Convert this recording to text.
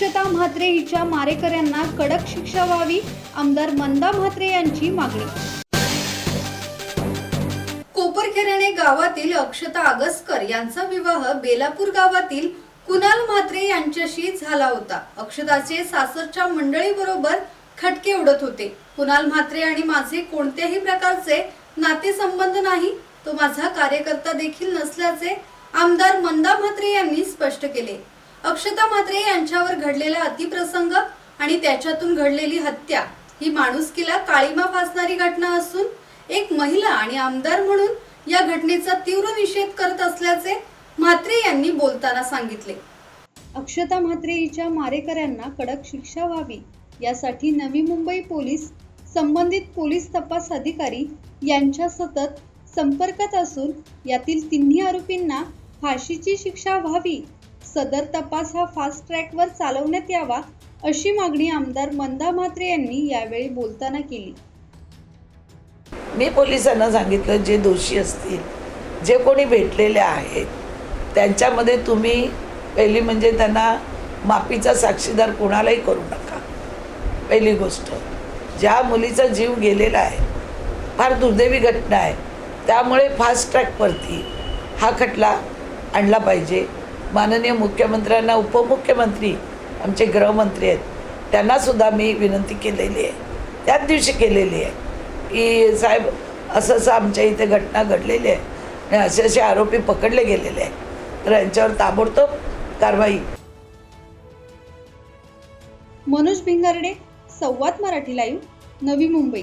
अक्षता म्हात्रे हिच्या मारेकऱ्यांना कडक शिक्षा व्हावी आमदार मंदा म्हात्रे यांची मागणी. कोपरखेराणे गावातील अक्षता आगसकर यांचा विवाह बेलापूर गावातील कुणाल म्हात्रे यांच्याशी झाला होता. अक्षताचे सासरच्या मंडळीबरोबर खटके उडत होते. कुणाल म्हात्रे आणि माझे कोणत्याही प्रकारचे नातेसंबंध नाही तो माझा कार्यकर्ता देखील नसल्याचे आमदार मंदा म्हात्रे यांनी स्पष्ट केले. अक्षता म्हात्रे यांच्यावर घडलेला अतिप्रसंग आणि त्याच्यातून घडलेली हत्या ही माणुसकीला काळीमा फासणारी घटना असून एक महिला आणि आमदार म्हणून या घटनेचा तीव्र निषेध करत असल्याचे म्हात्रे यांनी बोलताना सांगितले. अक्षता म्हात्रे हिच्या मारेकऱ्यांना कडक शिक्षा व्हावी यासाठी नवी मुंबई पोलीस संबंधित पोलीस तपास अधिकारी यांच्या सतत संपर्कात असून यातील तिन्ही आरोपींना फाशीची शिक्षा व्हावी सदर तपास हा फास्ट ट्रॅकवर चालवण्यात यावा अशी मागणी आमदार मंदा म्हात्रे यांनी यावेळी बोलताना केली. मी पोलिसांना सांगितलं जे दोषी असतील जे कोणी भेटलेले आहेत त्यांच्यामध्ये तुम्ही पहिली म्हणजे त्यांना माफीचा साक्षीदार कोणालाही करू नका. पहिली गोष्ट ज्या मुलीचा जीव गेलेला आहे फार दुर्दैवी घटना आहे त्यामुळे फास्ट ट्रॅकवरती हा खटला आणला पाहिजे. माननीय मुख्यमंत्र्यांना उपमुख्यमंत्री आमचे गृहमंत्री आहेत त्यांनासुद्धा मी विनंती केलेली आहे. त्याच दिवशी केलेली आहे. की साहेब असं असं आमच्या इथे घटना घडलेली आहे. आणि असे असे आरोपी पकडले गेलेले आहे तर यांच्यावर ताबडतोब कारवाई. मनोज भिंगारडे संवाद मराठी लाईव्ह नवी मुंबई.